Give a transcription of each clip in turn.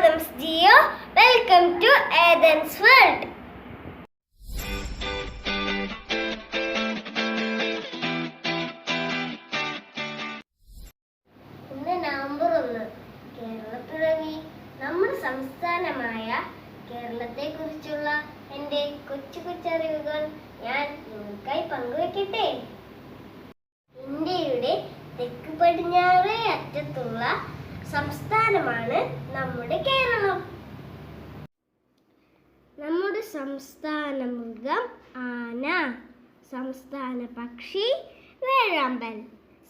friends, Jio. Welcome to Adams world. ഇന്ന് November ഒന്ന്. കേരളപ്പിറവി നമ്മുടെ സംസ്ഥാനമായ കേരളത്തെ കുറിച്ചുള്ള എന്റെ കൊച്ചു കൊച്ചറിവുകൾ ഞാൻ നിങ്ങൾക്കായി പങ്കുവെക്കട്ടെ. ഇന്ത്യയുടെ തെക്ക് പടിഞ്ഞാറേ അറ്റത്തുള്ള സംസ്ഥാനമാണ് നമ്മുടെ കേരളം. നമ്മുടെ സംസ്ഥാന മൃഗം ആന സംസ്ഥാന പക്ഷി വേഴാമ്പൽ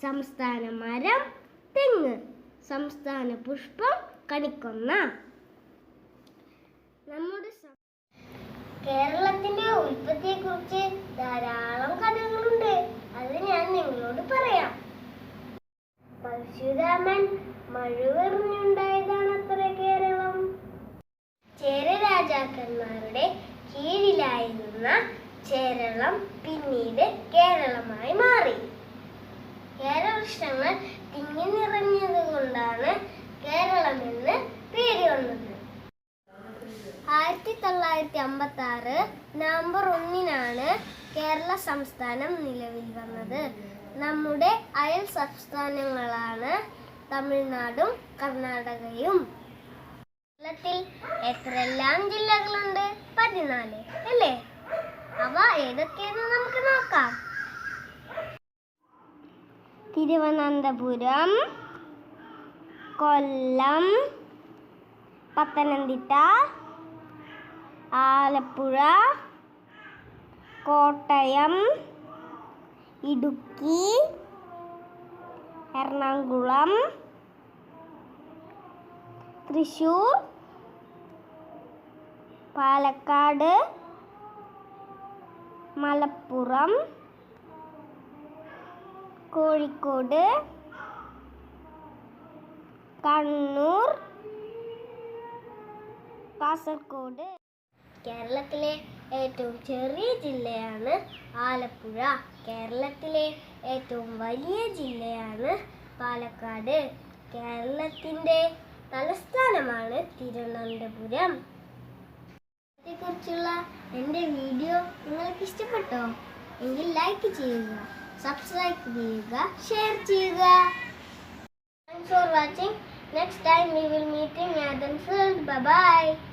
സംസ്ഥാന മരം തെങ്ങ് സംസ്ഥാന പുഷ്പം കണിക്കൊന്ന. നമ്മുടെ കേരളത്തിന്റെ ഉൽപ്പത്തിയെക്കുറിച്ച് ധാരാളം കഥകളുണ്ട് പരശുരാമൻ മഴുവെറിഞ്ഞുണ്ടായതാണ് അത്ര കേരളം. ചേര രാജാക്കന്മാരുടെ കീഴിലായിരുന്ന കേരളം പിന്നീട് കേരളമായി മാറി. കേരവൃക്ഷങ്ങൾ തിങ്ങി നിറഞ്ഞത് കൊണ്ടാണ് കേരളമെന്ന് പേര് വന്നത് ആയിരത്തി തൊള്ളായിരത്തി അമ്പത്തി ആറ് നവംബർ ഒന്നിനാണ് കേരള സംസ്ഥാനം നിലവിൽ വന്നത്. നമ്മുടെ അയൽ സംസ്ഥാനങ്ങളാണ് തമിഴ്നാടും കർണാടകയും. കേരളത്തിൽ എത്രയെല്ലാം ജില്ലകളുണ്ട്? പതിനാല് അല്ലേ? അവ ഏതൊക്കെയെന്ന് നമുക്ക് നോക്കാം. തിരുവനന്തപുരം കൊല്ലം പത്തനംതിട്ട ആലപ്പുഴ കോട്ടയം ഇടുക്കി എറണാകുളം തൃശൂർ പാലക്കാട് മലപ്പുറം കോഴിക്കോട് കണ്ണൂർ കാസർഗോഡ്. കേരളത്തിലെ ഏറ്റവും ചെറിയ ജില്ലയാണ് ആലപ്പുഴ. കേരളത്തിലെ ഏറ്റവും വലിയ ജില്ലയാണ് പാലക്കാട്. കേരളത്തിന്റെ തലസ്ഥാനമാണ് തിരുവനന്തപുരം. കുറിച്ചുള്ള എന്റെ വീഡിയോ നിങ്ങൾക്ക് ഇഷ്ടപ്പെട്ടോ? എങ്കിൽ ലൈക്ക് ചെയ്യുക സബ്സ്ക്രൈബ് ചെയ്യുക ഷെയർ ചെയ്യുക. Thanks for watching next time we will meeting bye bye.